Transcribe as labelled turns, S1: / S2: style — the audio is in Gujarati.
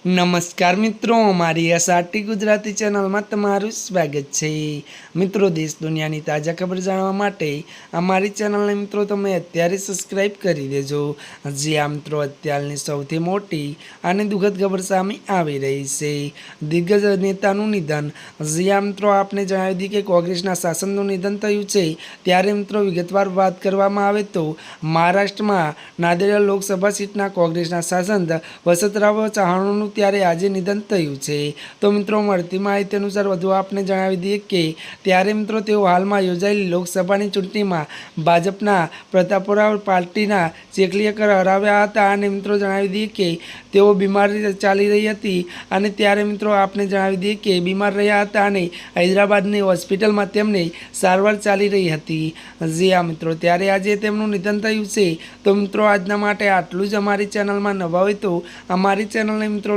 S1: નમસ્કાર મિત્રો, અમારી એસઆરટી ગુજરાતી ચેનલમાં તમારું સ્વાગત છે. મિત્રો, દેશ દુનિયાની તાજા ખબર જાણવા માટે અમારી ચેનલને મિત્રો તમે અત્યારે સબસ્ક્રાઈબ કરી દેજો. જે આ મિત્રો અત્યારની સૌથી મોટી અને દુઃખદ ખબર સામે આવી રહી છે. દિગ્ગજ નેતાનું નિધન. જે આ મિત્રો આપને જણાવી દીધી કે કોંગ્રેસના શાસનનું નિધન થયું છે. ત્યારે મિત્રો વિગતવાર વાત કરવામાં આવે તો મહારાષ્ટ્રમાં નાદેડા લોકસભા સીટના કોંગ્રેસના શાસન વસંતરાવ ચૌહાણનું ત્યારે આજે નિધન થયું છે. તો મિત્રો, મળતી માહિતી અનુસાર વધુ આપને જણાવી દઈએ કે, ત્યારે મિત્રો તેઓ હાલમાં યોજાયેલી લોકસભાની ચૂંટણીમાં ભાજપના પ્રતાપોરાવ પાર્ટીના ચેકલીયકર હરાવ્યા હતા અને મિત્રો જણાવી દઈએ કે, તેઓ બીમારી ચાલી રહી હતી અને ત્યારે મિત્રો આપને જણાવી દઈએ કે, બીમાર રહ્યા હતા અને હૈદરાબાદની હોસ્પિટલમાં તેમને સારવાર ચાલી રહી હતી. જી હા મિત્રો, ત્યારે આજે તેમનું નિધન થયું છે. તો મિત્રો, આજના માટે આટલું જ અમારી ચેનલમાં નવા હોય તો અમારી ચેનલને મિત્રો